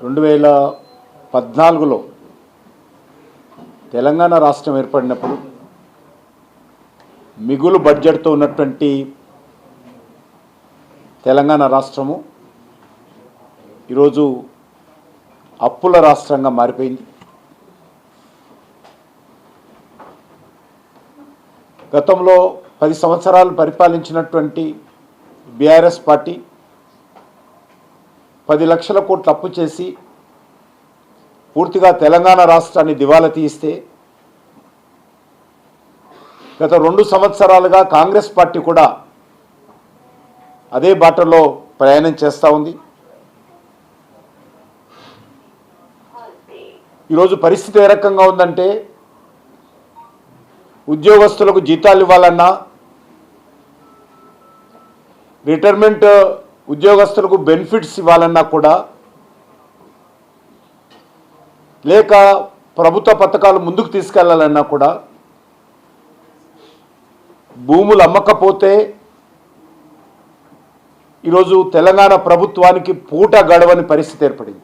రెండు వేల పద్నాలుగులో తెలంగాణ రాష్ట్రం ఏర్పడినప్పుడు మిగులు బడ్జెట్తో ఉన్నటువంటి తెలంగాణ రాష్ట్రము ఈరోజు అప్పుల రాష్ట్రంగా మారిపోయింది. గతంలో పది సంవత్సరాలు పరిపాలించినటువంటి బీఆర్ఎస్ పార్టీ పది లక్షల కోట్లు అప్పు చేసి పూర్తిగా తెలంగాణ రాష్ట్రాన్ని దివాలా తీయిస్తే గత రెండు సంవత్సరాలుగా కాంగ్రెస్ పార్టీ కూడా అదే బాటలో ప్రయాణం చేస్తూ ఉంది. ఈరోజు పరిస్థితి ఏ రకంగా ఉందంటే ఉద్యోగస్తులకు జీతాలు ఇవ్వాలన్నా రిటైర్మెంట్ ఉద్యోగస్తులకు బెనిఫిట్స్ ఇవ్వాలన్నా కూడా లేక ప్రభుత్వ పథకాలు ముందుకు తీసుకెళ్ళాలన్నా కూడా భూములు అమ్మకపోతే ఈరోజు తెలంగాణ ప్రభుత్వానికి పూట గడవని పరిస్థితి ఏర్పడింది.